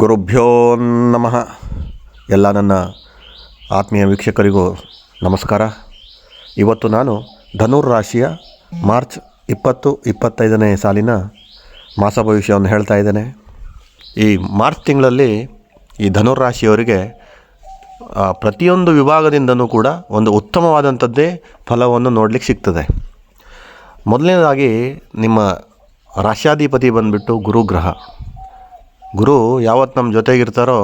ಗುರುಭ್ಯೋ ನಮಃ. ಎಲ್ಲ ನನ್ನ ಆತ್ಮೀಯ ವೀಕ್ಷಕರಿಗೂ ನಮಸ್ಕಾರ. ಇವತ್ತು ನಾನು ಧನುರ್ ರಾಶಿಯ ಮಾರ್ಚ್ ಇಪ್ಪತ್ತು, ಇಪ್ಪತ್ತೈದನೇ ಸಾಲಿನ ಮಾಸ ಭವಿಷ್ಯವನ್ನು ಹೇಳ್ತಾ ಇದ್ದೇನೆ. ಈ ಮಾರ್ಚ್ ತಿಂಗಳಲ್ಲಿ ಈ ಧನುರ್ ರಾಶಿಯವರಿಗೆ ಪ್ರತಿಯೊಂದು ವಿಭಾಗದಿಂದನೂ ಕೂಡ ಒಂದು ಉತ್ತಮವಾದಂಥದ್ದೇ ಫಲವನ್ನು ನೋಡಲಿಕ್ಕೆ ಸಿಗ್ತದೆ. ಮೊದಲನೇದಾಗಿ ನಿಮ್ಮ ರಾಶ್ಯಾಧಿಪತಿ ಬಂದುಬಿಟ್ಟು ಗುರುಗ್ರಹ. ಗುರು ಯಾವತ್ತು ನಮ್ಮ ಜೊತೆಗಿರ್ತಾರೋ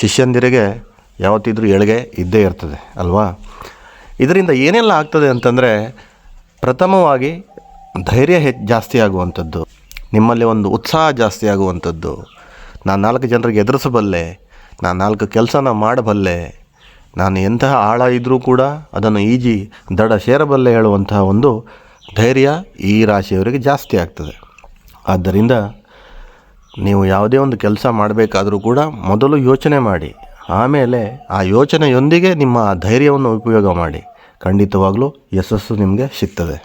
ಶಿಷ್ಯಂದಿರಿಗೆ ಯಾವತ್ತಿದ್ರೂ ಎಳಗೆ ಇದ್ದೇ ಇರ್ತದೆ, ಅಲ್ವಾ? ಇದರಿಂದ ಏನೆಲ್ಲ ಆಗ್ತದೆ ಅಂತಂದರೆ ಪ್ರಥಮವಾಗಿ ಧೈರ್ಯ ಹೆಚ್ಚು ಜಾಸ್ತಿ ಆಗುವಂಥದ್ದು, ನಿಮ್ಮಲ್ಲಿ ಒಂದು ಉತ್ಸಾಹ ಜಾಸ್ತಿ ಆಗುವಂಥದ್ದು. ನಾನು ನಾಲ್ಕು ಜನರಿಗೆ ಎದುರಿಸಬಲ್ಲೆ, ನಾನು ನಾಲ್ಕು ಕೆಲಸನ ಮಾಡಬಲ್ಲೆ, ನಾನು ಎಂತಹ ಆಳ ಇದ್ದರೂ ಕೂಡ ಅದನ್ನು ಈಜಿ ದಡ ಸೇರಬಲ್ಲೆ ಹೇಳುವಂತಹ ಒಂದು ಧೈರ್ಯ ಈ ರಾಶಿಯವರಿಗೆ ಜಾಸ್ತಿ ಆಗ್ತದೆ. ಆದ್ದರಿಂದ ನೀವು ಯಾವುದೇ ಒಂದು ಕೆಲಸ ಮಾಡಬೇಕಾದರೂ ಕೂಡ ಮೊದಲು ಯೋಚನೆ ಮಾಡಿ. ಆಮೇಲೆ ಆ ಯೋಚನೆಯೊಂದಿಗೆ ನಿಮ್ಮ ಧೈರ್ಯವನ್ನು ಉಪಯೋಗ ಮಾಡಿ. ಖಂಡಿತವಾಗಲೂ ಯಶಸ್ಸು ನಿಮಗೆ ಸಿಗ್ತದೆ.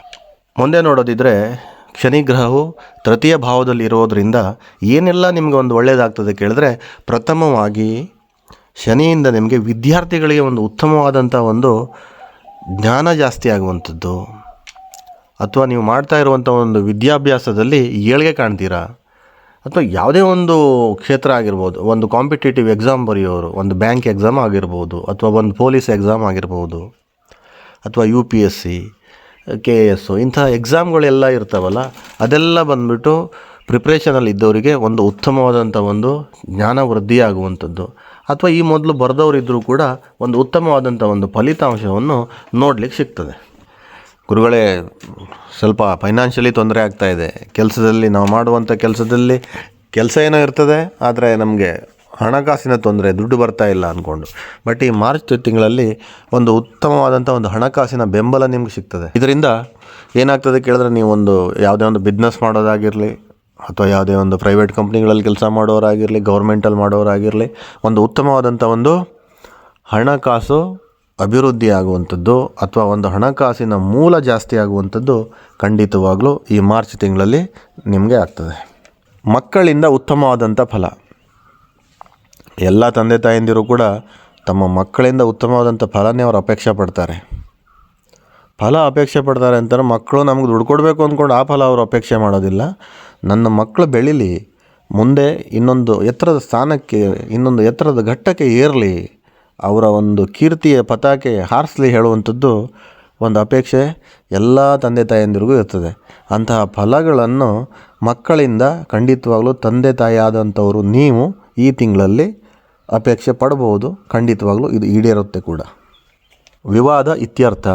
ಮುಂದೆ ನೋಡೋದಿದ್ದರೆ ಶನಿಗ್ರಹವು ತೃತೀಯ ಭಾವದಲ್ಲಿ ಇರೋದರಿಂದ ಏನೆಲ್ಲ ನಿಮಗೆ ಒಂದು ಒಳ್ಳೆಯದಾಗ್ತದೆ ಕೇಳಿದ್ರೆ ಪ್ರಥಮವಾಗಿ ಶನಿಯಿಂದ ನಿಮಗೆ ವಿದ್ಯಾರ್ಥಿಗಳಿಗೆ ಒಂದು ಉತ್ತಮವಾದಂಥ ಒಂದು ಜ್ಞಾನ ಜಾಸ್ತಿ ಆಗುವಂಥದ್ದು. ಅಥವಾ ನೀವು ಮಾಡ್ತಾ ಇರುವಂಥ ಒಂದು ವಿದ್ಯಾಭ್ಯಾಸದಲ್ಲಿ ಏಳಿಗೆ ಕಾಣ್ತೀರಾ? ಅಥವಾ ಯಾವುದೇ ಒಂದು ಕ್ಷೇತ್ರ ಆಗಿರ್ಬೋದು, ಒಂದು ಕಾಂಪಿಟೇಟಿವ್ ಎಕ್ಸಾಮ್ ಬರೆಯೋರು, ಒಂದು ಬ್ಯಾಂಕ್ ಎಕ್ಸಾಮ್ ಆಗಿರ್ಬೋದು, ಅಥವಾ ಒಂದು ಪೊಲೀಸ್ ಎಕ್ಸಾಮ್ ಆಗಿರ್ಬೋದು, ಅಥವಾ U P S C K A S ಇಂಥ ಎಕ್ಸಾಮ್ಗಳೆಲ್ಲ ಇರ್ತಾವಲ್ಲ, ಅದೆಲ್ಲ ಬಂದ್ಬಿಟ್ಟು ಪ್ರಿಪ್ರೇಷನಲ್ಲಿ ಇದ್ದವರಿಗೆ ಒಂದು ಉತ್ತಮವಾದಂಥ ಒಂದು ಜ್ಞಾನ ವೃದ್ಧಿಯಾಗುವಂಥದ್ದು. ಅಥವಾ ಈ ಮೊದಲು ಬರೆದವರಿದ್ದರೂ ಕೂಡ ಒಂದು ಉತ್ತಮವಾದಂಥ ಒಂದು ಫಲಿತಾಂಶವನ್ನು ನೋಡಲಿಕ್ಕೆ ಸಿಗ್ತದೆ. ಗುರುಗಳೇ, ಸ್ವಲ್ಪ ಫೈನಾನ್ಷಿಯಲಿ ತೊಂದರೆ ಆಗ್ತಾ ಇದೆ. ಕೆಲಸದಲ್ಲಿ ನಾವು ಮಾಡುವಂಥ ಕೆಲಸದಲ್ಲಿ ಕೆಲಸ ಏನೋ ಇರ್ತದೆ, ಆದರೆ ನಮಗೆ ಹಣಕಾಸಿನ ತೊಂದರೆ, ದುಡ್ಡು ಬರ್ತಾ ಇಲ್ಲ ಅಂದ್ಕೊಂಡು ಬಟ್ ಈ ಮಾರ್ಚ್ ತಿಂಗಳಲ್ಲಿ ಒಂದು ಉತ್ತಮವಾದಂಥ ಒಂದು ಹಣಕಾಸಿನ ಬೆಂಬಲ ನಿಮ್ಗೆ ಸಿಗ್ತದೆ. ಇದರಿಂದ ಏನಾಗ್ತದೆ ಕೇಳಿದ್ರೆ ನೀವು ಒಂದು ಯಾವುದೇ ಒಂದು ಬಿಸ್ನೆಸ್ ಮಾಡೋದಾಗಿರಲಿ, ಅಥವಾ ಯಾವುದೇ ಒಂದು ಪ್ರೈವೇಟ್ ಕಂಪ್ನಿಗಳಲ್ಲಿ ಕೆಲಸ ಮಾಡೋರಾಗಿರಲಿ ಗೌರ್ಮೆಂಟಲ್ಲಿ ಮಾಡೋರಾಗಿರಲಿ, ಒಂದು ಉತ್ತಮವಾದಂಥ ಒಂದು ಹಣಕಾಸು ಅಭಿವೃದ್ಧಿ ಆಗುವಂಥದ್ದು ಅಥವಾ ಒಂದು ಹಣಕಾಸಿನ ಮೂಲ ಜಾಸ್ತಿ ಆಗುವಂಥದ್ದು ಖಂಡಿತವಾಗಲೂ ಈ ಮಾರ್ಚ್ ತಿಂಗಳಲ್ಲಿ ನಿಮಗೆ ಆಗ್ತದೆ. ಮಕ್ಕಳಿಂದ ಉತ್ತಮವಾದಂಥ ಫಲ. ಎಲ್ಲ ತಂದೆ ತಾಯಂದಿರು ಕೂಡ ತಮ್ಮ ಮಕ್ಕಳಿಂದ ಉತ್ತಮವಾದಂಥ ಫಲನೇ ಅವರು ಅಪೇಕ್ಷೆ ಪಡ್ತಾರೆ. ಫಲ ಅಪೇಕ್ಷೆ ಪಡ್ತಾರೆ ಅಂತಾರೆ, ಮಕ್ಕಳು ನಮ್ಗೆ ದುಡ್ಡು ಕೊಡಬೇಕು ಅಂದ್ಕೊಂಡು ಆ ಫಲ ಅವರು ಅಪೇಕ್ಷೆ ಮಾಡೋದಿಲ್ಲ. ನನ್ನ ಮಕ್ಕಳು ಬೆಳೀಲಿ, ಮುಂದೆ ಇನ್ನೊಂದು ಎತ್ತರದ ಸ್ಥಾನಕ್ಕೆ, ಇನ್ನೊಂದು ಎತ್ತರದ ಘಟ್ಟಕ್ಕೆ ಏರಲಿ ಅವರ ಒಂದು ಕೀರ್ತಿಯ ಪತಾಕೆ ಹಾರಿಸ್ಲಿ ಹೇಳುವಂಥದ್ದು ಒಂದು ಅಪೇಕ್ಷೆ ಎಲ್ಲ ತಂದೆ ತಾಯಂದಿರಿಗೂ ಇರ್ತದೆ. ಅಂತಹ ಫಲಗಳನ್ನು ಮಕ್ಕಳಿಂದ ಖಂಡಿತವಾಗಲೂ ತಂದೆ ತಾಯಿ ಆದಂಥವರು ನೀವು ಈ ತಿಂಗಳಲ್ಲಿ ಅಪೇಕ್ಷೆ ಪಡ್ಬೋದು ಖಂಡಿತವಾಗಲೂ ಇದು ಈಡೇರುತ್ತೆ ಕೂಡ. ವಿವಾದ ಇತ್ಯರ್ಥ.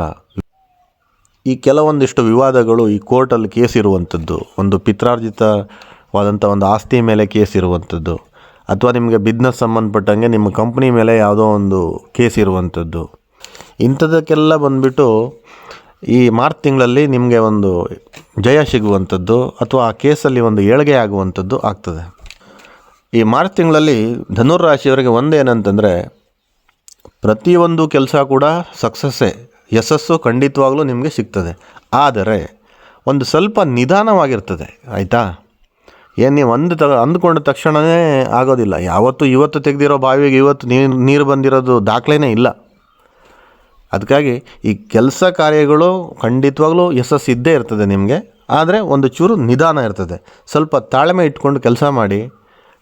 ಈ ಕೆಲವೊಂದಿಷ್ಟು ವಿವಾದಗಳು ಈ ಕೋರ್ಟಲ್ಲಿ ಕೇಸ್ ಇರುವಂಥದ್ದು, ಒಂದು ಪಿತ್ರಾರ್ಜಿತವಾದಂಥ ಒಂದು ಆಸ್ತಿ ಮೇಲೆ ಕೇಸ್ ಇರುವಂಥದ್ದು. ಅಥವಾ ನಿಮಗೆ ಬಿಸ್ನೆಸ್ ಸಂಬಂಧಪಟ್ಟಂಗೆ ನಿಮ್ಮ ಕಂಪ್ನಿ ಮೇಲೆ ಯಾವುದೋ ಒಂದು ಕೇಸ್ ಇರುವಂಥದ್ದು. ಇಂಥದಕ್ಕೆಲ್ಲ ಬಂದುಬಿಟ್ಟು ಈ ಮಾರ್ಚ್ ತಿಂಗಳಲ್ಲಿ ನಿಮಗೆ ಒಂದು ಜಯ ಸಿಗುವಂಥದ್ದು ಅಥವಾ ಆ ಕೇಸಲ್ಲಿ ಒಂದು ಏಳಿಗೆ ಆಗುವಂಥದ್ದು ಆಗ್ತದೆ. ಈ ಮಾರ್ಚ್ ತಿಂಗಳಲ್ಲಿ ಧನುರ್ ರಾಶಿಯವರಿಗೆ ಒಂದೇನಂತಂದರೆ ಪ್ರತಿಯೊಂದು ಕೆಲಸ ಕೂಡ ಸಕ್ಸಸ್ಸೇ ಯಶಸ್ಸು ಖಂಡಿತವಾಗಲೂ ನಿಮಗೆ ಸಿಗ್ತದೆ. ಆದರೆ ಒಂದು ಸ್ವಲ್ಪ ನಿಧಾನವಾಗಿರ್ತದೆ, ಆಯಿತಾ? ಏನು ನೀವು ಅಂದು ತ, ಅಂದ್ಕೊಂಡ ತಕ್ಷಣವೇ ಆಗೋದಿಲ್ಲ. ಯಾವತ್ತು ಇವತ್ತು ತೆಗೆದಿರೋ ಬಾವಿಗೆ ಇವತ್ತು ನೀರು ನೀರು ಬಂದಿರೋದು ದಾಖಲೆನೇ ಇಲ್ಲ. ಅದಕ್ಕಾಗಿ ಈ ಕೆಲಸ ಕಾರ್ಯಗಳು ಖಂಡಿತವಾಗ್ಲೂ ಯಶಸ್ಸು ಇದ್ದೇ ಇರ್ತದೆ ನಿಮಗೆ. ಆದರೆ ಒಂದು ಚೂರು ನಿಧಾನ ಇರ್ತದೆ. ಸ್ವಲ್ಪ ತಾಳ್ಮೆ ಇಟ್ಕೊಂಡು ಕೆಲಸ ಮಾಡಿ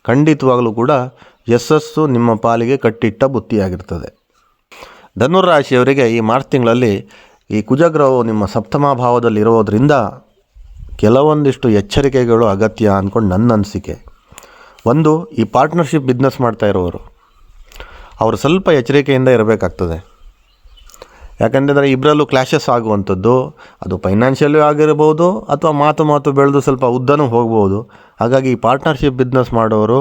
ಖಂಡಿತವಾಗಲೂ ಕೂಡ ಯಶಸ್ಸು ನಿಮ್ಮ ಪಾಲಿಗೆ ಕಟ್ಟಿಟ್ಟ ಬುತ್ತಿಯಾಗಿರ್ತದೆ. ಧನುರಾಶಿಯವರಿಗೆ ಈ ಮಾರ್ಚ್ ತಿಂಗಳಲ್ಲಿ ಈ ಕುಜಗ್ರಹವು ನಿಮ್ಮ ಸಪ್ತಮ ಭಾವದಲ್ಲಿ ಇರೋದರಿಂದ ಕೆಲವೊಂದಿಷ್ಟು ಎಚ್ಚರಿಕೆಗಳು ಅಗತ್ಯ ಅಂದ್ಕೊಂಡು ನನ್ನ ಅನಿಸಿಕೆ. ಒಂದು, ಈ ಪಾರ್ಟ್ನರ್ಶಿಪ್ ಬಿಸ್ನೆಸ್ ಮಾಡ್ತಾ ಇರೋರು. ಅವರು ಸ್ವಲ್ಪ ಎಚ್ಚರಿಕೆಯಿಂದ ಇರಬೇಕಾಗ್ತದೆ. ಯಾಕಂತಂದರೆ ಇಬ್ಬರಲ್ಲೂ ಕ್ಲಾಶಸ್ ಆಗುವಂಥದ್ದು, ಅದು ಫೈನಾನ್ಷಿಯಲೂ ಆಗಿರ್ಬೋದು ಅಥವಾ ಮಾತು ಮಾತು ಬೆಳೆದು ಸ್ವಲ್ಪ ಉದ್ದನೂ ಹೋಗ್ಬೋದು. ಹಾಗಾಗಿ ಈ ಪಾರ್ಟ್ನರ್ಶಿಪ್ ಬಿಸ್ನೆಸ್ ಮಾಡೋರು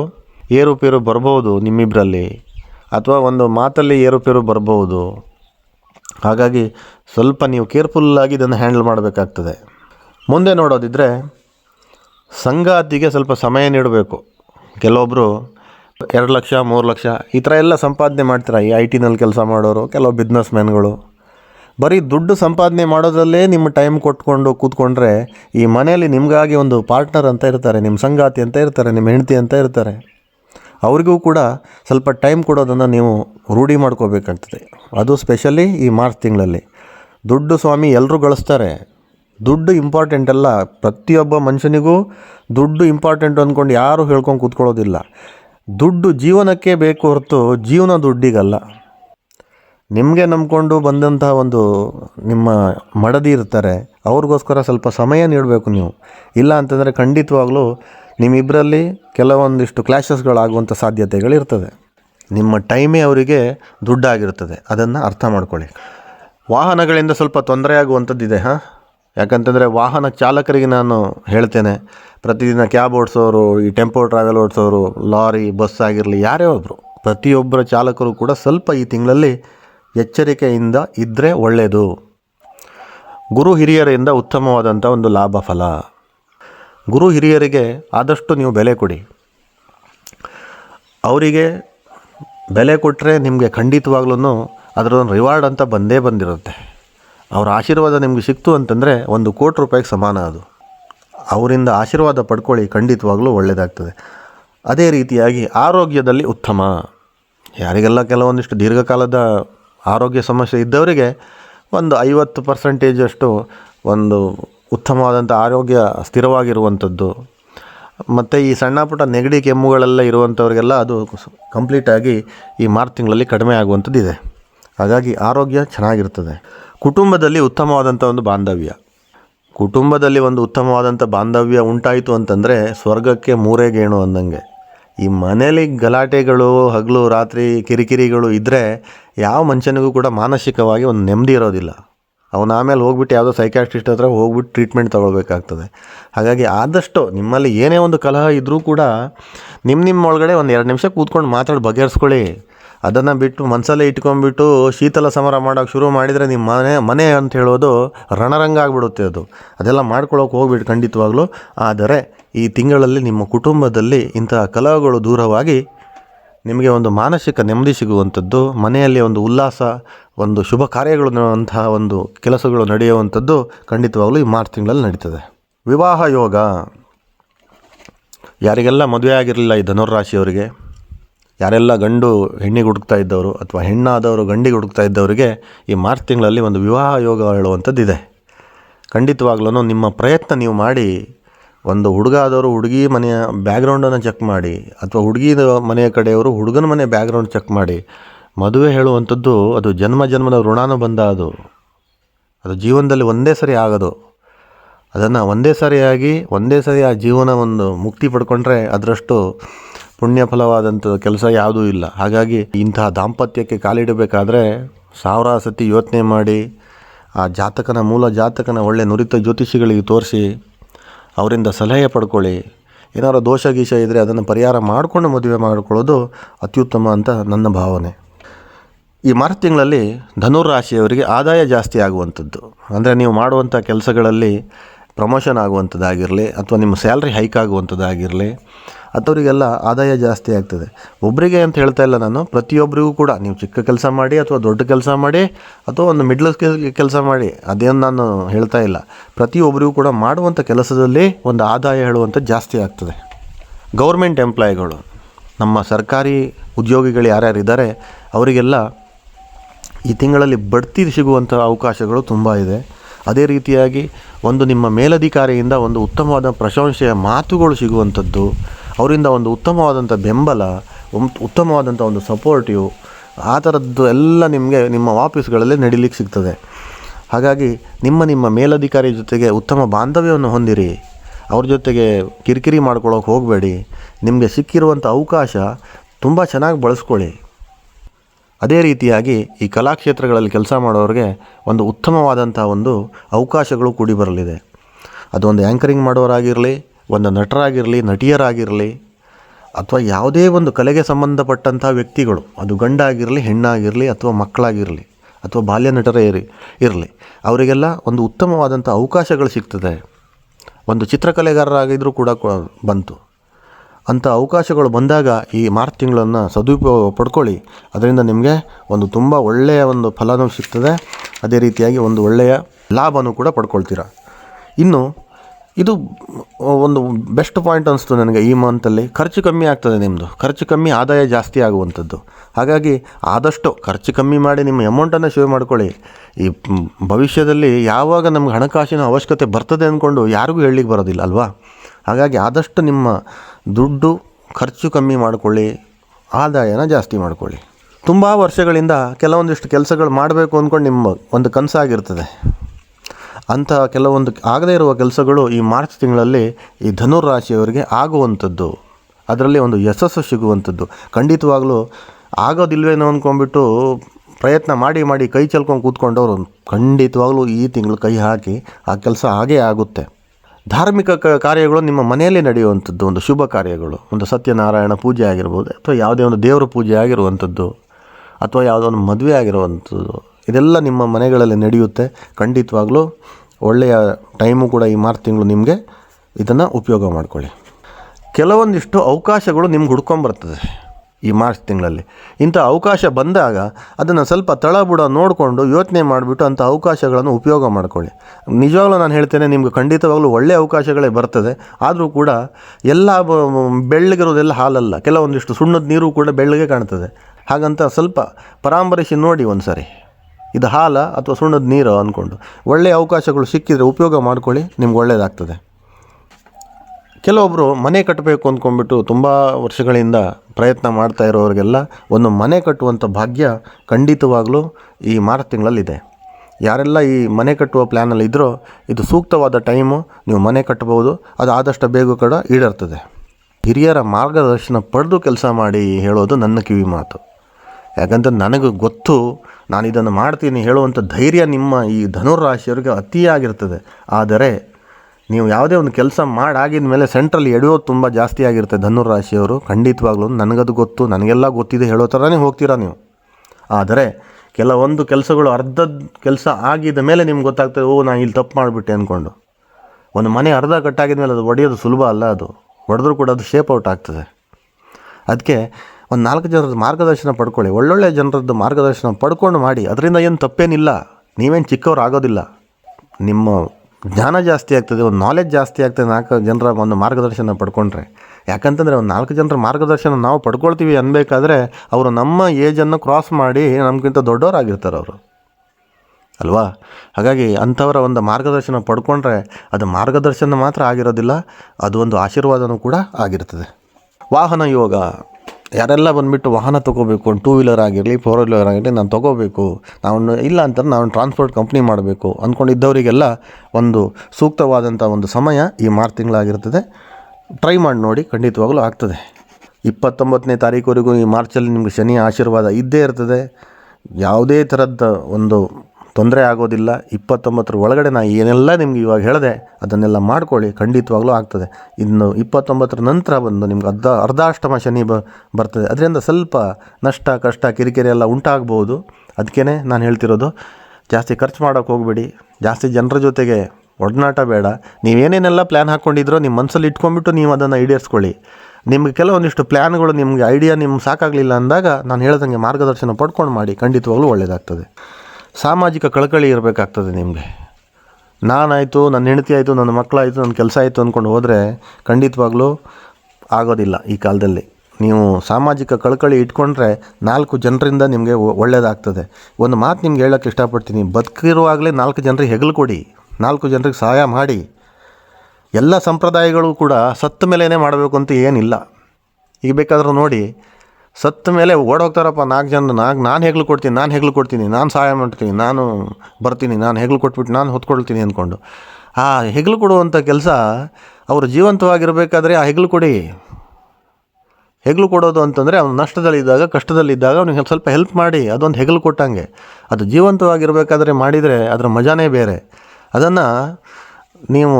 ಏರುಪೇರು ಬರ್ಬೋದು ನಿಮ್ಮಿಬ್ಬರಲ್ಲಿ ಅಥವಾ ಒಂದು ಮಾತಲ್ಲಿ ಏರುಪೇರು ಬರ್ಬೋದು. ಹಾಗಾಗಿ ಸ್ವಲ್ಪ ನೀವು ಕೇರ್ಫುಲ್ಲಾಗಿ ಇದನ್ನು ಹ್ಯಾಂಡಲ್ ಮಾಡಬೇಕಾಗ್ತದೆ. ಮುಂದೆ ನೋಡೋದಿದ್ದರೆ ಸಂಗಾತಿಗೆ ಸ್ವಲ್ಪ ಸಮಯ ನೀಡಬೇಕು. ಕೆಲವೊಬ್ಬರು ಎರಡು ಲಕ್ಷ, ಮೂರು ಲಕ್ಷ, ಈ ಥರ ಎಲ್ಲ ಸಂಪಾದನೆ ಮಾಡ್ತಾರೆ. ಈ ಐ ಟಿನಲ್ಲಿ ಕೆಲಸ ಮಾಡೋರು, ಕೆಲವು ಬಿಸ್ನೆಸ್ ಮ್ಯಾನ್ಗಳು ಬರೀ ದುಡ್ಡು ಸಂಪಾದನೆ ಮಾಡೋದ್ರಲ್ಲೇ ನಿಮ್ಮ ಟೈಮ್ ಕೊಟ್ಕೊಂಡು ಕೂತ್ಕೊಂಡ್ರೆ ಈ ಮನೆಯಲ್ಲಿ ನಿಮಗಾಗಿ ಒಂದು ಪಾರ್ಟ್ನರ್ ಅಂತ ಇರ್ತಾರೆ ನಿಮ್ಮ ಸಂಗಾತಿ ಅಂತ ಇರ್ತಾರೆ ನಿಮ್ಮ ಹೆಂಡತಿ ಅಂತ ಇರ್ತಾರೆ. ಅವರಿಗೂ ಕೂಡ ಸ್ವಲ್ಪ ಟೈಮ್ ಕೊಡೋದನ್ನು ನೀವು ರೂಢಿ ಮಾಡ್ಕೋಬೇಕಾಗ್ತದೆ. ಅದು ಸ್ಪೆಷಲಿ ಈ ಮಾರ್ಚ್ ತಿಂಗಳಲ್ಲಿ. ದುಡ್ಡು ಸ್ವಾಮಿ ಎಲ್ಲರೂ ಗಳಿಸ್ತಾರೆ. ದುಡ್ಡು ಇಂಪಾರ್ಟೆಂಟ್ ಅಲ್ಲ. ಪ್ರತಿಯೊಬ್ಬ ಮನುಷ್ಯನಿಗೂ ದುಡ್ಡು ಇಂಪಾರ್ಟೆಂಟ್ ಅಂದ್ಕೊಂಡು ಯಾರೂ ಹೇಳ್ಕೊಂಡು ಕೂತ್ಕೊಳ್ಳೋದಿಲ್ಲ. ದುಡ್ಡು ಜೀವನಕ್ಕೆ ಬೇಕು ಹೊರತು ಜೀವನ ದುಡ್ಡಿಗಲ್ಲ. ನಿಮಗೆ ನಂಬ್ಕೊಂಡು ಬಂದಂತಹ ಒಂದು ನಿಮ್ಮ ಮಡದಿ ಇರ್ತಾರೆ. ಅವ್ರಿಗೋಸ್ಕರ ಸ್ವಲ್ಪ ಸಮಯ ನೀಡಬೇಕು ನೀವು. ಇಲ್ಲ ಅಂತಂದರೆ ಖಂಡಿತವಾಗ್ಲೂ ನಿಮ್ಮಿಬ್ಬರಲ್ಲಿ ಕೆಲವೊಂದಿಷ್ಟು ಕ್ಲ್ಯಾಶಸ್ಗಳಾಗುವಂಥ ಸಾಧ್ಯತೆಗಳಿರ್ತದೆ. ನಿಮ್ಮ ಟೈಮೇ ಅವರಿಗೆ ದುಡ್ಡಾಗಿರುತ್ತದೆ ಅದನ್ನು ಅರ್ಥ ಮಾಡ್ಕೊಳ್ಳಿ. ವಾಹನಗಳಿಂದ ಸ್ವಲ್ಪ ತೊಂದರೆ ಆಗುವಂಥದ್ದಿದೆ, ಹಾಂ? ಯಾಕಂತಂದರೆ ವಾಹನ ಚಾಲಕರಿಗೆ ನಾನು ಹೇಳ್ತೇನೆ, ಪ್ರತಿದಿನ ಕ್ಯಾಬ್ ಓಡಿಸೋರು, ಈ ಟೆಂಪೋ ಟ್ರಾವೆಲ್ ಓಡಿಸೋರು, ಲಾರಿ, ಬಸ್ ಆಗಿರಲಿ, ಯಾರೇ ಒಬ್ಬರು ಪ್ರತಿಯೊಬ್ಬರ ಚಾಲಕರು ಕೂಡ ಸ್ವಲ್ಪ ಈ ತಿಂಗಳಲ್ಲಿ ಎಚ್ಚರಿಕೆಯಿಂದ ಇದ್ದರೆ ಒಳ್ಳೆಯದು ಗುರು ಹಿರಿಯರಿಂದ ಉತ್ತಮವಾದಂಥ ಒಂದು ಲಾಭ ಫಲ. ಗುರು ಹಿರಿಯರಿಗೆ ಆದಷ್ಟು ನೀವು ಬೆಲೆ ಕೊಡಿ. ಅವರಿಗೆ ಬೆಲೆ ಕೊಟ್ಟರೆ ನಿಮಗೆ ಖಂಡಿತವಾಗ್ಲೂ ಒಂದು ರಿವಾರ್ಡ್ ಅಂತ ಬಂದೇ ಬಂದಿರುತ್ತೆ. ಅವರ ಆಶೀರ್ವಾದ ನಿಮಗೆ ಸಿಕ್ತು ಅಂತಂದರೆ ಒಂದು ಕೋಟಿ ರೂಪಾಯಿಗೆ ಸಮಾನ ಅದು. ಅವರಿಂದ ಆಶೀರ್ವಾದ ಪಡ್ಕೊಳ್ಳಿ, ಖಂಡಿತವಾಗಲೂ ಒಳ್ಳೆಯದಾಗ್ತದೆ ಅದೇ ರೀತಿಯಾಗಿ ಆರೋಗ್ಯದಲ್ಲಿ ಉತ್ತಮ. ಯಾರಿಗೆಲ್ಲ ಕೆಲವೊಂದಿಷ್ಟು ದೀರ್ಘಕಾಲದ ಆರೋಗ್ಯ ಸಮಸ್ಯೆ ಇದ್ದವರಿಗೆ ಒಂದು ಐವತ್ತು ಪರ್ಸೆಂಟೇಜಷ್ಟು ಒಂದು ಉತ್ತಮವಾದಂಥ ಆರೋಗ್ಯ ಸ್ಥಿರವಾಗಿರುವಂಥದ್ದು. ಮತ್ತು ಈ ಸಣ್ಣ ಪುಟ್ಟ ನೆಗಡಿ ಕೆಮ್ಮುಗಳೆಲ್ಲ ಇರುವಂಥವ್ರಿಗೆಲ್ಲ ಅದು ಕಂಪ್ಲೀಟಾಗಿ ಈ ಮಾರ್ಚ್ ತಿಂಗಳಲ್ಲಿ ಕಡಿಮೆ ಆಗುವಂಥದ್ದು ಇದೆ ಹಾಗಾಗಿ ಆರೋಗ್ಯ ಚೆನ್ನಾಗಿರ್ತದೆ. ಕುಟುಂಬದಲ್ಲಿ ಉತ್ತಮವಾದಂಥ ಒಂದು ಬಾಂಧವ್ಯ. ಕುಟುಂಬದಲ್ಲಿ ಒಂದು ಉತ್ತಮವಾದಂಥ ಬಾಂಧವ್ಯ ಉಂಟಾಯಿತು ಅಂತಂದರೆ ಸ್ವರ್ಗಕ್ಕೆ ಮೂರೇ ಗೇಣು ಅಂದಂಗೆ. ಈ ಮನೇಲಿ ಗಲಾಟೆಗಳು, ಹಗಲು, ರಾತ್ರಿ, ಕಿರಿಕಿರಿಗಳು ಇದ್ದರೆ ಯಾವ ಮನುಷ್ಯನಿಗೂ ಕೂಡ ಮಾನಸಿಕವಾಗಿ ಒಂದು ನೆಮ್ಮದಿ ಇರೋದಿಲ್ಲ. ಅವನ ಆಮೇಲೆ ಹೋಗ್ಬಿಟ್ಟು ಯಾವುದೋ ಸೈಕ್ಯಾಟ್ರಿಸ್ಟ್ ಹತ್ರ ಹೋಗ್ಬಿಟ್ಟು ಟ್ರೀಟ್ಮೆಂಟ್ ತೊಗೊಳ್ಬೇಕಾಗ್ತದೆ. ಹಾಗಾಗಿ ಆದಷ್ಟು ನಿಮ್ಮಲ್ಲಿ ಏನೇ ಒಂದು ಕಲಹ ಇದ್ದರೂ ಕೂಡ ನಿಮ್ಮ ನಿಮ್ಮ ಒಳಗಡೆ ಒಂದು ಎರಡು ನಿಮಿಷ ಕೂತ್ಕೊಂಡು ಮಾತಾಡಿ ಬಗೆಹರಿಸ್ಕೊಳ್ಳಿ. ಅದನ್ನು ಬಿಟ್ಟು ಮನಸ್ಸಲ್ಲೇ ಇಟ್ಕೊಂಡ್ಬಿಟ್ಟು ಶೀತಲ ಸಮರ ಮಾಡೋಕ್ಕೆ ಶುರು ಮಾಡಿದರೆ ನಿಮ್ಮ ಮನೆ ಮನೆ ಅಂತ ಹೇಳೋದು ರಣರಂಗ ಆಗಿಬಿಡುತ್ತೆ ಅದು. ಅದೆಲ್ಲ ಮಾಡ್ಕೊಳ್ಳೋಕೆ ಹೋಗ್ಬಿಟ್ಟು ಖಂಡಿತವಾಗ್ಲೂ. ಆದರೆ ಈ ತಿಂಗಳಲ್ಲಿ ನಿಮ್ಮ ಕುಟುಂಬದಲ್ಲಿ ಇಂತಹ ಕಲಹಗಳು ದೂರವಾಗಿ ನಿಮಗೆ ಒಂದು ಮಾನಸಿಕ ನೆಮ್ಮದಿ ಸಿಗುವಂಥದ್ದು, ಮನೆಯಲ್ಲಿ ಒಂದು ಉಲ್ಲಾಸ, ಒಂದು ಶುಭ ಕಾರ್ಯಗಳು ಅಂತಹ ಒಂದು ಕೆಲಸಗಳು ನಡೆಯುವಂಥದ್ದು ಖಂಡಿತವಾಗಲೂ ಈ ಮಾರ್ಚ್ ತಿಂಗಳಲ್ಲಿ ನಡೀತದೆ. ವಿವಾಹ ಯೋಗ. ಯಾರಿಗೆಲ್ಲ ಮದುವೆ ಆಗಿರಲಿಲ್ಲ ಈ ಧನುರ್ರಾಶಿಯವರಿಗೆ ಯಾರೆಲ್ಲ ಗಂಡು ಹೆಣ್ಣಿಗೆ ಹುಡುಕ್ತಾ ಇದ್ದವರು ಅಥವಾ ಹೆಣ್ಣಾದವರು ಗಂಡಿಗೆ ಹುಡುಕ್ತಾ ಇದ್ದವರಿಗೆ ಈ ಮಾರ್ಚ್ ತಿಂಗಳಲ್ಲಿ ಒಂದು ವಿವಾಹ ಯೋಗ ಹೇಳುವಂಥದ್ದಿದೆ. ಖಂಡಿತವಾಗ್ಲೂ ನಿಮ್ಮ ಪ್ರಯತ್ನ ನೀವು ಮಾಡಿ, ಒಂದು ಹುಡುಗ ಆದವರು ಹುಡುಗಿ ಮನೆಯ ಬ್ಯಾಗ್ರೌಂಡನ್ನು ಚೆಕ್ ಮಾಡಿ, ಅಥವಾ ಹುಡುಗಿ ಮನೆಯ ಕಡೆಯವರು ಹುಡುಗನ ಮನೆ ಬ್ಯಾಗ್ರೌಂಡ್ ಚೆಕ್ ಮಾಡಿ, ಮದುವೆ ಹೇಳುವಂಥದ್ದು ಅದು ಜನ್ಮ ಜನ್ಮದ ಋಣಾನುಬಂಧ ಅದು. ಅದು ಜೀವನದಲ್ಲಿ ಒಂದೇ ಸರಿ ಆಗೋದು. ಅದನ್ನು ಒಂದೇ ಸರಿಯಾಗಿ, ಒಂದೇ ಸರಿ ಆ ಜೀವನ ಒಂದು ಮುಕ್ತಿ ಪಡ್ಕೊಂಡ್ರೆ ಅದರಷ್ಟು ಪುಣ್ಯ ಫಲವಾದಂಥ ಕೆಲಸ ಯಾವುದೂ ಇಲ್ಲ. ಹಾಗಾಗಿ ಇಂತಹ ದಾಂಪತ್ಯಕ್ಕೆ ಕಾಲಿಡಬೇಕಾದ್ರೆ ಸಾವಿರ ಸತಿ ಯೋಚನೆ ಮಾಡಿ, ಆ ಜಾತಕನ ಮೂಲ ಜಾತಕನ ಒಳ್ಳೆ ನುರಿತ ಜ್ಯೋತಿಷಿಗಳಿಗೆ ತೋರಿಸಿ, ಅವರಿಂದ ಸಲಹೆ ಪಡ್ಕೊಳ್ಳಿ. ಏನಾದರೂ ದೋಷ ಗೀಷ ಇದ್ದರೆ ಅದನ್ನು ಪರಿಹಾರ ಮಾಡಿಕೊಂಡು ಮದುವೆ ಮಾಡಿಕೊಳ್ಳೋದು ಅತ್ಯುತ್ತಮ ಅಂತ ನನ್ನ ಭಾವನೆ. ಈ ಮಾರ್ಚ್ ತಿಂಗಳಲ್ಲಿ ಧನುರಾಶಿಯವರಿಗೆ ಆದಾಯ ಜಾಸ್ತಿ ಆಗುವಂಥದ್ದು. ಅಂದರೆ ನೀವು ಮಾಡುವಂಥ ಕೆಲಸಗಳಲ್ಲಿ ಪ್ರಮೋಷನ್ ಆಗುವಂಥದ್ದಾಗಿರಲಿ, ಅಥವಾ ನಿಮ್ಮ ಸ್ಯಾಲ್ರಿ ಹೈಕ್ ಆಗುವಂಥದ್ದಾಗಿರಲಿ ಅಂಥವರಿಗೆಲ್ಲ ಆದಾಯ ಜಾಸ್ತಿ ಆಗ್ತದೆ. ಒಬ್ಬರಿಗೆ ಅಂತ ಹೇಳ್ತಾ ಇಲ್ಲ ನಾನು ಪ್ರತಿಯೊಬ್ಬರಿಗೂ ಕೂಡ. ನೀವು ಚಿಕ್ಕ ಕೆಲಸ ಮಾಡಿ ಅಥವಾ ದೊಡ್ಡ ಕೆಲಸ ಮಾಡಿ ಅಥವಾ ಒಂದು ಮಿಡ್ಲ್ ಕೆಲಸ ಮಾಡಿ, ಅದೇನು ನಾನು ಹೇಳ್ತಾ ಇಲ್ಲ. ಪ್ರತಿಯೊಬ್ಬರಿಗೂ ಕೂಡ ಮಾಡುವಂಥ ಕೆಲಸದಲ್ಲಿ ಒಂದು ಆದಾಯ ಹೇಳುವಂಥ ಜಾಸ್ತಿ ಆಗ್ತದೆ. ಗೌರ್ಮೆಂಟ್ ಎಂಪ್ಲಾಯಿಗಳು, ನಮ್ಮ ಸರ್ಕಾರಿ ಉದ್ಯೋಗಿಗಳು ಯಾರ್ಯಾರು ಇದ್ದಾರೆ ಅವರಿಗೆಲ್ಲ ಈ ತಿಂಗಳಲ್ಲಿ ಬಡ್ತಿ ಸಿಗುವಂಥ ಅವಕಾಶಗಳು ತುಂಬ ಇದೆ. ಅದೇ ರೀತಿಯಾಗಿ ಒಂದು ನಿಮ್ಮ ಮೇಲಧಿಕಾರಿಯಿಂದ ಒಂದು ಉತ್ತಮವಾದ ಪ್ರಶಂಸೆಯ ಮಾತುಗಳು ಸಿಗುವಂಥದ್ದು ಅವರಿಂದ ಒಂದು ಉತ್ತಮವಾದಂಥ ಬೆಂಬಲ ಉತ್ತಮವಾದಂಥ ಒಂದು ಸಪೋರ್ಟಿವ್ ಆ ಥರದ್ದು ಎಲ್ಲ ನಿಮಗೆ ನಿಮ್ಮ ಆಫೀಸ್ಗಳಲ್ಲಿ ನಡಿಲಿಕ್ಕೆ ಸಿಗ್ತದೆ. ಹಾಗಾಗಿ ನಿಮ್ಮ ನಿಮ್ಮ ಮೇಲಧಿಕಾರಿ ಜೊತೆಗೆ ಉತ್ತಮ ಬಾಂಧವ್ಯವನ್ನು ಹೊಂದಿರಿ. ಅವ್ರ ಜೊತೆಗೆ ಕಿರಿಕಿರಿ ಮಾಡ್ಕೊಳ್ಳೋಕೆ ಹೋಗಬೇಡಿ. ನಿಮಗೆ ಸಿಕ್ಕಿರುವಂಥ ಅವಕಾಶ ತುಂಬ ಚೆನ್ನಾಗಿ ಬಳಸ್ಕೊಳ್ಳಿ. ಅದೇ ರೀತಿಯಾಗಿ ಈ ಕಲಾಕ್ಷೇತ್ರಗಳಲ್ಲಿ ಕೆಲಸ ಮಾಡೋರಿಗೆ ಒಂದು ಉತ್ತಮವಾದಂಥ ಒಂದು ಅವಕಾಶಗಳು ಕೂಡಿ ಬರಲಿದೆ. ಅದೊಂದು ಆ್ಯಂಕರಿಂಗ್ ಮಾಡೋರಾಗಿರಲಿ ಒಂದು ನಟರಾಗಿರಲಿ, ನಟಿಯರಾಗಿರಲಿ, ಅಥವಾ ಯಾವುದೇ ಒಂದು ಕಲೆಗೆ ಸಂಬಂಧಪಟ್ಟಂಥ ವ್ಯಕ್ತಿಗಳು, ಅದು ಗಂಡಾಗಿರಲಿ, ಹೆಣ್ಣಾಗಿರಲಿ, ಅಥವಾ ಮಕ್ಕಳಾಗಿರಲಿ, ಅಥವಾ ಬಾಲ್ಯ ನಟರೇ ಇರಿ, ಇರಲಿ, ಅವರಿಗೆಲ್ಲ ಒಂದು ಉತ್ತಮವಾದಂಥ ಅವಕಾಶಗಳು ಸಿಗ್ತದೆ. ಒಂದು ಚಿತ್ರಕಲೆಗಾರರಾಗಿದ್ದರೂ ಕೂಡ ಬಂತು. ಅಂಥ ಅವಕಾಶಗಳು ಬಂದಾಗ ಈ ಮಾರ್ಚ್ ತಿಂಗಳನ್ನು ಸದುಪಯೋಗ ಪಡ್ಕೊಳ್ಳಿ. ಅದರಿಂದ ನಿಮಗೆ ಒಂದು ತುಂಬ ಒಳ್ಳೆಯ ಒಂದು ಫಲನೂ ಸಿಗ್ತದೆ. ಅದೇ ರೀತಿಯಾಗಿ ಒಂದು ಒಳ್ಳೆಯ ಲಾಭನೂ ಕೂಡ ಪಡ್ಕೊಳ್ತೀರ. ಇನ್ನು ಇದು ಒಂದು ಬೆಸ್ಟ್ ಪಾಯಿಂಟ್ ಅನಿಸ್ತು ನನಗೆ ಈ ಮಂತಲ್ಲಿ ಖರ್ಚು ಕಮ್ಮಿ ಆಗ್ತದೆ ನಿಮ್ಮದು ಖರ್ಚು ಕಮ್ಮಿ, ಆದಾಯ ಜಾಸ್ತಿ ಆಗುವಂಥದ್ದು. ಹಾಗಾಗಿ ಆದಷ್ಟು ಖರ್ಚು ಕಮ್ಮಿ ಮಾಡಿ ನಿಮ್ಮ ಅಮೌಂಟನ್ನು ಸೇವ್ ಮಾಡ್ಕೊಳ್ಳಿ. ಈ ಭವಿಷ್ಯದಲ್ಲಿ ಯಾವಾಗ ನಮ್ಗೆ ಹಣಕಾಸಿನ ಅವಶ್ಯಕತೆ ಬರ್ತದೆ ಅಂದ್ಕೊಂಡು ಯಾರಿಗೂ ಹೇಳಲಿಕ್ಕೆ ಬರೋದಿಲ್ಲ, ಅಲ್ವಾ? ಹಾಗಾಗಿ ಆದಷ್ಟು ನಿಮ್ಮ ದುಡ್ಡು ಖರ್ಚು ಕಮ್ಮಿ ಮಾಡಿಕೊಳ್ಳಿ, ಆದಾಯನ ಜಾಸ್ತಿ ಮಾಡಿಕೊಳ್ಳಿ. ತುಂಬ ವರ್ಷಗಳಿಂದ ಕೆಲವೊಂದಿಷ್ಟು ಕೆಲಸಗಳು ಮಾಡಬೇಕು ಅಂದ್ಕೊಂಡು ನಿಮ್ಮ ಒಂದು ಕನಸಾಗಿರ್ತದೆ. ಅಂಥ ಕೆಲವೊಂದು ಆಗದೇ ಇರುವ ಕೆಲಸಗಳು ಈ ಮಾರ್ಚ್ ತಿಂಗಳಲ್ಲಿ ಈ ಧನುರಾಶಿಯವರಿಗೆ ಆಗುವಂಥದ್ದು. ಅದರಲ್ಲಿ ಒಂದು ಯಶಸ್ಸು ಸಿಗುವಂಥದ್ದು. ಖಂಡಿತವಾಗಲೂ ಆಗೋದಿಲ್ವೇನೋ ಅಂದ್ಕೊಂಡ್ಬಿಟ್ಟು ಪ್ರಯತ್ನ ಮಾಡಿ ಮಾಡಿ ಕೈ ಚೆಲ್ಕೊಂಡು ಕೂತ್ಕೊಂಡವರು ಖಂಡಿತವಾಗಲೂ ಈ ತಿಂಗಳು ಕೈ ಹಾಕಿ ಆ ಕೆಲಸ ಹಾಗೇ ಆಗುತ್ತೆ. ಧಾರ್ಮಿಕ ಕಾರ್ಯಗಳು ನಿಮ್ಮ ಮನೆಯಲ್ಲೇ ನಡೆಯುವಂಥದ್ದು, ಒಂದು ಶುಭ ಕಾರ್ಯಗಳು, ಒಂದು ಸತ್ಯನಾರಾಯಣ ಪೂಜೆ ಆಗಿರ್ಬೋದು, ಅಥವಾ ಯಾವುದೇ ಒಂದು ದೇವರ ಪೂಜೆ ಆಗಿರುವಂಥದ್ದು, ಅಥವಾ ಯಾವುದೋ ಒಂದು ಮದುವೆ ಆಗಿರುವಂಥದ್ದು ಇದೆಲ್ಲ ನಿಮ್ಮ ಮನೆಗಳಲ್ಲಿ ನಡೆಯುತ್ತೆ. ಖಂಡಿತವಾಗ್ಲೂ ಒಳ್ಳೆಯ ಟೈಮು ಕೂಡ ಈ ಮಾರ್ಚ್ ತಿಂಗಳು ನಿಮಗೆ ಇದನ್ನು ಉಪಯೋಗ ಮಾಡಿಕೊಳ್ಳಿ. ಕೆಲವೊಂದಿಷ್ಟು ಅವಕಾಶಗಳು ನಿಮ್ಗೆ ಹುಡ್ಕೊಂಬರ್ತದೆ ಈ ಮಾರ್ಚ್ ತಿಂಗಳಲ್ಲಿ. ಇಂಥ ಅವಕಾಶ ಬಂದಾಗ ಅದನ್ನು ಸ್ವಲ್ಪ ತಳಬುಡ ನೋಡಿಕೊಂಡು ಯೋಚನೆ ಮಾಡಿಬಿಟ್ಟು ಅಂಥ ಅವಕಾಶಗಳನ್ನು ಉಪಯೋಗ ಮಾಡಿಕೊಳ್ಳಿ. ನಿಜವಾಗ್ಲೂ ನಾನು ಹೇಳ್ತೇನೆ, ನಿಮ್ಗೆ ಖಂಡಿತವಾಗ್ಲೂ ಒಳ್ಳೆಯ ಅವಕಾಶಗಳೇ ಬರ್ತದೆ. ಆದರೂ ಕೂಡ ಎಲ್ಲ ಬೆಳ್ಳಗಿರೋದೆಲ್ಲ ಹಾಲಲ್ಲ. ಕೆಲವೊಂದಿಷ್ಟು ಸುಣ್ಣದ ನೀರು ಕೂಡ ಬೆಳ್ಳಗೆ ಕಾಣ್ತದೆ. ಹಾಗಂತ ಸ್ವಲ್ಪ ಪರಾಮರಿಸಿ ನೋಡಿ ಒಂದು ಸಾರಿ ಇದು ಹಾಲ ಅಥವಾ ಸುಣ್ಣದ ನೀರು ಅಂದ್ಕೊಂಡು ಒಳ್ಳೆಯ ಅವಕಾಶಗಳು ಸಿಕ್ಕಿದರೆ ಉಪಯೋಗ ಮಾಡ್ಕೊಳ್ಳಿ, ನಿಮ್ಗೆ ಒಳ್ಳೆಯದಾಗ್ತದೆ ಕೆಲವೊಬ್ಬರು ಮನೆ ಕಟ್ಟಬೇಕು ಅಂದ್ಕೊಂಡ್ಬಿಟ್ಟು ತುಂಬ ವರ್ಷಗಳಿಂದ ಪ್ರಯತ್ನ ಮಾಡ್ತಾ ಇರೋರಿಗೆಲ್ಲ ಒಂದು ಮನೆ ಕಟ್ಟುವಂಥ ಭಾಗ್ಯ ಖಂಡಿತವಾಗಲೂ ಈ ಮಾರ್ಚ್ ತಿಂಗಳಲ್ಲಿದೆ. ಯಾರೆಲ್ಲ ಈ ಮನೆ ಕಟ್ಟುವ ಪ್ಲ್ಯಾನಲ್ಲಿ ಇದ್ದರೂ ಇದು ಸೂಕ್ತವಾದ ಟೈಮು, ನೀವು ಮನೆ ಕಟ್ಟಬಹುದು, ಅದು ಆದಷ್ಟು ಬೇಗ ಕೂಡ ಈಡೇರ್ತದೆ. ಹಿರಿಯರ ಮಾರ್ಗದರ್ಶನ ಪಡೆದು ಕೆಲಸ ಮಾಡಿ ಹೇಳೋದು ನನ್ನ ಕಿವಿ ಮಾತು ಯಾಕಂದ್ರೆ ನನಗೆ ಗೊತ್ತು, ನಾನು ಇದನ್ನು ಮಾಡ್ತೀನಿ ಹೇಳುವಂಥ ಧೈರ್ಯ ನಿಮ್ಮ ಈ ಧನುರಾಶಿಯವರಿಗೆ ಅತಿಯಾಗಿರ್ತದೆ. ಆದರೆ ನೀವು ಯಾವುದೇ ಒಂದು ಕೆಲಸ ಮಾಡಾಗಿದ ಮೇಲೆ ಸೆಂಟ್ರಲ್ಲಿ ಎಡೆಯೋದು ತುಂಬ ಜಾಸ್ತಿ ಆಗಿರುತ್ತೆ ಧನುರಾಶಿಯವರು ಖಂಡಿತವಾಗ್ಲೂ ನನಗದು ಗೊತ್ತು, ನನಗೆಲ್ಲ ಗೊತ್ತಿದೆ ಹೇಳೋ ಥರನೇ ಹೋಗ್ತೀರಾ ನೀವು. ಆದರೆ ಕೆಲವೊಂದು ಕೆಲಸಗಳು ಅರ್ಧ ಕೆಲಸ ಆಗಿದ ಮೇಲೆ ನಿಮ್ಗೆ ಗೊತ್ತಾಗ್ತದೆ, ಓ ನಾನು ಇಲ್ಲಿ ತಪ್ಪು ಮಾಡಿಬಿಟ್ಟೆ ಅಂದ್ಕೊಂಡು ಒಂದು ಮನೆ ಅರ್ಧ ಕಟ್ಟಾಗಿದ ಮೇಲೆ ಅದು ಒಡೆಯೋದು ಸುಲಭ ಅಲ್ಲ ಅದು. ಹೊಡೆದ್ರೂ ಕೂಡ ಅದು ಶೇಪ್ ಔಟ್ ಆಗ್ತದೆ. ಅದಕ್ಕೆ ಒಂದು ನಾಲ್ಕು ಜನರ ಮಾರ್ಗದರ್ಶನ ಪಡ್ಕೊಳ್ಳಿ. ಒಳ್ಳೊಳ್ಳೆ ಜನರದ್ದು ಮಾರ್ಗದರ್ಶನ ಪಡ್ಕೊಂಡು ಮಾಡಿ. ಅದರಿಂದ ಏನು ತಪ್ಪೇನಿಲ್ಲ. ನೀವೇನು ಚಿಕ್ಕವ್ರು ಆಗೋದಿಲ್ಲ ನಿಮ್ಮ ಜ್ಞಾನ ಜಾಸ್ತಿ ಆಗ್ತದೆ, ಒಂದು ನಾಲೆಜ್ ಜಾಸ್ತಿ ಆಗ್ತದೆ ನಾಲ್ಕು ಜನರ ಒಂದು ಮಾರ್ಗದರ್ಶನ ಪಡ್ಕೊಂಡ್ರೆ. ಯಾಕಂತಂದರೆ ಒಂದು ನಾಲ್ಕು ಜನರ ಮಾರ್ಗದರ್ಶನ ನಾವು ಪಡ್ಕೊಳ್ತೀವಿ ಅನ್ಬೇಕಾದ್ರೆ ಅವರು ನಮ್ಮ ಏಜನ್ನು ಕ್ರಾಸ್ ಮಾಡಿ ನಮಗಿಂತ ದೊಡ್ಡವರಾಗಿರ್ತಾರೆ ಅವರು. ಅಲ್ವಾ? ಹಾಗಾಗಿ ಅಂಥವರ ಒಂದು ಮಾರ್ಗದರ್ಶನ ಪಡ್ಕೊಂಡ್ರೆ ಅದು ಮಾರ್ಗದರ್ಶನ ಮಾತ್ರ ಆಗಿರೋದಿಲ್ಲ, ಅದು ಒಂದು ಆಶೀರ್ವಾದನೂ ಕೂಡ ಆಗಿರ್ತದೆ. ವಾಹನ ಯೋಗ. ಯಾರೆಲ್ಲ ಬಂದುಬಿಟ್ಟು ವಾಹನ ತೊಗೋಬೇಕು ಟೂ ವೀಲರ್ ಆಗಿರಲಿ ಫೋರ್ ವೀಲರ್ ಆಗಿರಲಿ, ನಾನು ತೊಗೋಬೇಕು. ನಾನು ಇಲ್ಲ ಅಂತ ನಾನು ಟ್ರಾನ್ಸ್ಪೋರ್ಟ್ ಕಂಪ್ನಿ ಮಾಡಬೇಕು. ಅಂದ್ಕೊಂಡಿದ್ದವರಿಗೆಲ್ಲ ಒಂದು ಸೂಕ್ತವಾದಂಥ ಒಂದು ಸಮಯ ಈ ಮಾರ್ಚ್ ತಿಂಗಳಾಗಿರ್ತದೆ. ಟ್ರೈ ಮಾಡಿ ನೋಡಿ, ಖಂಡಿತವಾಗಲೂ ಆಗ್ತದೆ. ಇಪ್ಪತ್ತೊಂಬತ್ತನೇ ತಾರೀಕುವರೆಗೂ ಈ ಮಾರ್ಚಲ್ಲಿ ನಿಮಗೆ ಶನಿ ಆಶೀರ್ವಾದ ಇದ್ದೇ ಇರ್ತದೆ. ಯಾವುದೇ ಥರದ ಒಂದು ತೊಂದರೆ ಆಗೋದಿಲ್ಲ, ಇಪ್ಪತ್ತೊಂಬತ್ತರ ಒಳಗಡೆ ನಾನು ಏನೆಲ್ಲ ನಿಮ್ಗೆ ಇವಾಗ ಹೇಳಿದೆ, ಅದನ್ನೆಲ್ಲ ಮಾಡ್ಕೊಳ್ಳಿ, ಖಂಡಿತವಾಗ್ಲೂ ಆಗ್ತದೆ. ಇನ್ನು ಇಪ್ಪತ್ತೊಂಬತ್ತರ ನಂತರ ಬಂದು ನಿಮ್ಗೆ ಅರ್ಧ, ಅರ್ಧಾಷ್ಟಮ ಶನಿ ಬ, ಬರ್ತದೆ. ಅದರಿಂದ ಸ್ವಲ್ಪ ನಷ್ಟ, ಕಷ್ಟ, ಕಿರಿಕಿರಿ ಎಲ್ಲ ಉಂಟಾಗ್ಬೋದು. ಅದಕ್ಕೇ ನಾನು ಹೇಳ್ತಿರೋದು, ಜಾಸ್ತಿ ಖರ್ಚು ಮಾಡೋಕ್ಕೆ ಹೋಗಬೇಡಿ. ಜಾಸ್ತಿ ಜನರ ಜೊತೆಗೆ ಒಡನಾಟ ಬೇಡ. ನೀವೇನೇನೆಲ್ಲ ಪ್ಲ್ಯಾನ್ ಹಾಕ್ಕೊಂಡಿದ್ರೋ ನಿಮ್ಮ ಮನಸ್ಸಲ್ಲಿ ಇಟ್ಕೊಂಡ್ಬಿಟ್ಟು ನೀವು ಅದನ್ನು ಈಡೇರಿಸ್ಕೊಳ್ಳಿ. ನಿಮಗೆ ಕೆಲವೊಂದಿಷ್ಟು ಪ್ಲ್ಯಾನ್ಗಳು ನಿಮಗೆ ಐಡಿಯಾ ನಿಮ್ಗೆ ಸಾಕಾಗಲಿಲ್ಲ ಅಂದಾಗ ನಾನು ಹೇಳ್ದಂಗೆ ಮಾರ್ಗದರ್ಶನ ಪಡ್ಕೊಂಡು ಮಾಡಿ, ಖಂಡಿತವಾಗ್ಲೂ ಒಳ್ಳೆಯದಾಗ್ತದೆ ಸಾಮಾಜಿಕ ಕಳಕಳಿ ಇರಬೇಕಾಗ್ತದೆ ನಿಮಗೆ. ನಾನಾಯಿತು, ನನ್ನ ಹೆಂಡತಿ ಆಯಿತು, ನನ್ನ ಮಕ್ಕಳಾಯಿತು, ನನ್ನ ಕೆಲಸ ಆಯಿತು ಅಂದ್ಕೊಂಡು ಹೋದರೆ ಖಂಡಿತವಾಗ್ಲೂ ಆಗೋದಿಲ್ಲ ಈ ಕಾಲದಲ್ಲಿ. ನೀವು ಸಾಮಾಜಿಕ ಕಳಕಳಿ ಇಟ್ಕೊಂಡ್ರೆ ನಾಲ್ಕು ಜನರಿಂದ ನಿಮಗೆ ಒಳ್ಳೆಯದಾಗ್ತದೆ ಒಂದು ಮಾತು ನಿಮ್ಗೆ ಹೇಳೋಕ್ಕೆ ಇಷ್ಟಪಡ್ತೀನಿ. ಬದುಕಿರುವಾಗಲೇ ನಾಲ್ಕು ಜನರಿಗೆ ಹೆಗಲು ಕೊಡಿ. ನಾಲ್ಕು ಜನರಿಗೆ ಸಹಾಯ ಮಾಡಿ. ಎಲ್ಲ ಸಂಪ್ರದಾಯಗಳು ಕೂಡ ಸತ್ತ ಮೇಲೇ ಮಾಡಬೇಕು ಅಂತ ಏನಿಲ್ಲ. ಈಗ ಬೇಕಾದರೂ ನೋಡಿ ಸತ್ತ ಮೇಲೆ ಓಡೋಗ್ತಾರಪ್ಪ ನಾಲ್ಕು ಜನ ನಾಲ್ಕು ನಾನು ಹೆಗ್ಲು ಕೊಡ್ತೀನಿ, ನಾನು ಹೆಗ್ಲು ಕೊಡ್ತೀನಿ, ನಾನು ಸಹಾಯ ಮಾಡ್ತೀನಿ, ನಾನು ಬರ್ತೀನಿ, ನಾನು ಹೆಗ್ಲು ಕೊಟ್ಬಿಟ್ಟು ನಾನು ಹೊತ್ಕೊಳ್ತೀನಿ ಅಂದ್ಕೊಂಡು ಆ ಹೆಗ್ಲು ಕೊಡುವಂಥ ಕೆಲಸ ಅವರು ಜೀವಂತವಾಗಿರಬೇಕಾದ್ರೆ ಆ ಹೆಗ್ಲು ಕೊಡಿ. ಹೆಗ್ಲು ಕೊಡೋದು ಅಂತಂದರೆ ಅವನು ನಷ್ಟದಲ್ಲಿದ್ದಾಗ, ಕಷ್ಟದಲ್ಲಿದ್ದಾಗ ಅವ್ನಿಗೆ ಸ್ವಲ್ಪ ಹೆಲ್ಪ್ ಮಾಡಿ, ಅದೊಂದು ಹೆಗ್ಲು ಕೊಟ್ಟಂಗೆ. ಅದು ಜೀವಂತವಾಗಿರಬೇಕಾದ್ರೆ ಮಾಡಿದರೆ ಅದರ ಮಜಾನೇ ಬೇರೆ. ಅದನ್ನು ನೀವು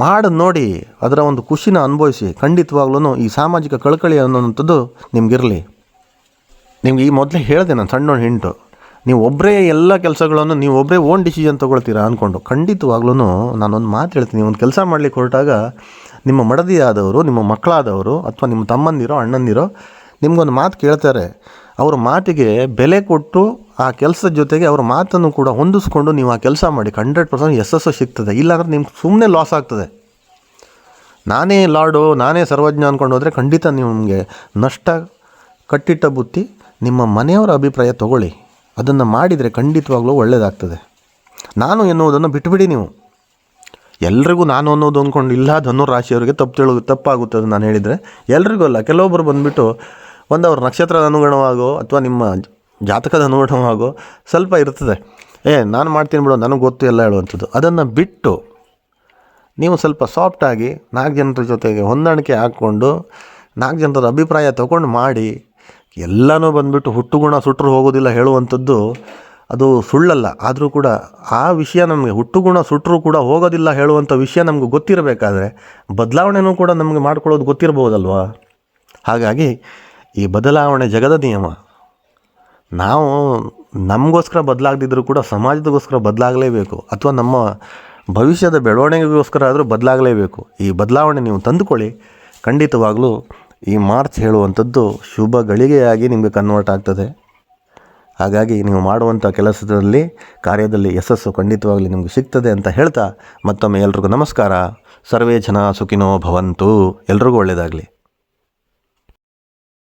ಮಾಡಿ ನೋಡಿ, ಅದರ ಒಂದು ಖುಷಿನ ಅನುಭವಿಸಿ ಖಂಡಿತವಾಗ್ಲೂ ಈ ಸಾಮಾಜಿಕ ಕಳಕಳಿ ಅನ್ನೋಂಥದ್ದು ನಿಮಗಿರಲಿ. ನಿಮ್ಗೆ ಈ ಮೊದಲೇ ಹೇಳಿದೆ ನಾನು ಸಣ್ಣ ಹಿಂಟು. ನೀವು ಒಬ್ಬರೇ ಎಲ್ಲ ಕೆಲಸಗಳನ್ನು, ನೀವು ಒಬ್ಬರೇ ಓನ್ ಡಿಸಿಷನ್ ತೊಗೊಳ್ತೀರಾ ಅಂದ್ಕೊಂಡು ಖಂಡಿತವಾಗ್ಲೂ ನಾನೊಂದು ಮಾತು ಹೇಳ್ತೀನಿ. ಒಂದು ಕೆಲಸ ಮಾಡ್ಲಿಕ್ಕೆ ಹೊರಟಾಗ ನಿಮ್ಮ ಮಡದಿಯಾದವರು, ನಿಮ್ಮ ಮಕ್ಕಳಾದವರು ಅಥವಾ ನಿಮ್ಮ ತಮ್ಮಂದಿರೋ, ಅಣ್ಣಂದಿರೋ ನಿಮಗೊಂದು ಮಾತು ಕೇಳ್ತಾರೆ. ಅವ್ರ ಮಾತಿಗೆ ಬೆಲೆ ಕೊಟ್ಟು ಆ ಕೆಲಸದ ಜೊತೆಗೆ ಅವ್ರ ಮಾತನ್ನು ಕೂಡ ಹೊಂದಿಸ್ಕೊಂಡು ನೀವು ಆ ಕೆಲಸ ಮಾಡಿ ಹಂಡ್ರೆಡ್ ಪರ್ಸೆಂಟ್ ಯಶಸ್ಸು ಸಿಗ್ತದೆ. ಇಲ್ಲಾಂದ್ರೆ ನಿಮ್ಗೆ ಸುಮ್ಮನೆ ಲಾಸ್ ಆಗ್ತದೆ. ನಾನೇ ಲಾರ್ಡು, ನಾನೇ ಸರ್ವಜ್ಞ ಅಂದ್ಕೊಂಡು ಹೋದರೆ ಖಂಡಿತ ನಿಮಗೆ ನಷ್ಟ ಕಟ್ಟಿಟ್ಟ ಬುತ್ತಿ ನಿಮ್ಮ ಮನೆಯವರ ಅಭಿಪ್ರಾಯ ತಗೊಳ್ಳಿ. ಅದನ್ನು ಮಾಡಿದರೆ ಖಂಡಿತವಾಗ್ಲೂ ಒಳ್ಳೆಯದಾಗ್ತದೆ ನಾನು ಎನ್ನುವುದನ್ನು ಬಿಟ್ಟುಬಿಡಿ ನೀವು. ಎಲ್ರಿಗೂ ನಾನು ಅನ್ನೋದು ಅಂದ್ಕೊಂಡು ಇಲ್ಲ, ಧನು ರಾಶಿಯವರಿಗೆ ತಪ್ಪು ತಿಳು, ತಪ್ಪಾಗುತ್ತೆ ಅದು ನಾನು ಹೇಳಿದರೆ, ಎಲ್ರಿಗೂ ಅಲ್ಲ. ಕೆಲವೊಬ್ಬರು ಬಂದುಬಿಟ್ಟು ಒಂದು ಅವ್ರ ನಕ್ಷತ್ರದ ಅನುಗುಣವಾಗೋ ಅಥವಾ ನಿಮ್ಮ ಜಾತಕದ ಅನುಗುಣವಾಗೋ ಸ್ವಲ್ಪ ಇರ್ತದೆ. ಏ, ನಾನು ಮಾಡ್ತೀನಿ ಬಿಡು, ನನಗೆ ಗೊತ್ತು ಎಲ್ಲ ಹೇಳುವಂಥದ್ದು ಅದನ್ನು ಬಿಟ್ಟು ನೀವು ಸ್ವಲ್ಪ ಸಾಫ್ಟಾಗಿ ನಾಲ್ಕು ಜನರ ಜೊತೆಗೆ ಹೊಂದಾಣಿಕೆ ಹಾಕ್ಕೊಂಡು ನಾಲ್ಕು ಜನರ ಅಭಿಪ್ರಾಯ ತಗೊಂಡು ಮಾಡಿ, ಎಲ್ಲನೂ ಬಂದುಬಿಟ್ಟು ಹುಟ್ಟುಗುಣ ಸುಟ್ಟರು ಹೋಗೋದಿಲ್ಲ ಹೇಳುವಂಥದ್ದು ಅದು ಸುಳ್ಳಲ್ಲ. ಆದರೂ ಕೂಡ ಆ ವಿಷಯ ನಮಗೆ ಹುಟ್ಟುಗುಣ ಸುಟ್ಟರು ಕೂಡ ಹೋಗೋದಿಲ್ಲ ಹೇಳುವಂಥ ವಿಷಯ ನಮಗೆ ಗೊತ್ತಿರಬೇಕಾದ್ರೆ ಬದಲಾವಣೆನೂ ಕೂಡ ನಮಗೆ ಮಾಡ್ಕೊಳ್ಳೋದು ಗೊತ್ತಿರ್ಬೋದಲ್ವಾ ಹಾಗಾಗಿ ಈ ಬದಲಾವಣೆ ಜಗದ ನಿಯಮ. ನಾವು ನಮಗೋಸ್ಕರ ಬದಲಾಗದಿದ್ದರೂ ಕೂಡ ಸಮಾಜದಗೋಸ್ಕರ ಬದಲಾಗಲೇಬೇಕು ಅಥವಾ ನಮ್ಮ ಭವಿಷ್ಯದ ಬೆಳವಣಿಗೆಗೋಸ್ಕರ ಆದರೂ ಬದಲಾಗಲೇಬೇಕು. ಈ ಬದಲಾವಣೆ ನೀವು ತಂದುಕೊಳ್ಳಿ. ಖಂಡಿತವಾಗಲೂ ಈ ಮಾರ್ಚ್ ಹೇಳುವಂಥದ್ದು ಶುಭ ಗಳಿಗೆಯಾಗಿ ನಿಮಗೆ ಕನ್ವರ್ಟ್ ಆಗ್ತದೆ. ಹಾಗಾಗಿ ನೀವು ಮಾಡುವಂಥ ಕೆಲಸದಲ್ಲಿ, ಕಾರ್ಯದಲ್ಲಿ ಯಶಸ್ಸು ಖಂಡಿತವಾಗಲಿ ನಿಮಗೆ ಸಿಗ್ತದೆ ಅಂತ ಹೇಳ್ತಾ ಮತ್ತೊಮ್ಮೆ ಎಲ್ರಿಗೂ ನಮಸ್ಕಾರ. ಸರ್ವೇ ಜನ ಸುಖಿನೋ ಭವಂತು. ಎಲ್ರಿಗೂ ಒಳ್ಳೆಯದಾಗಲಿ.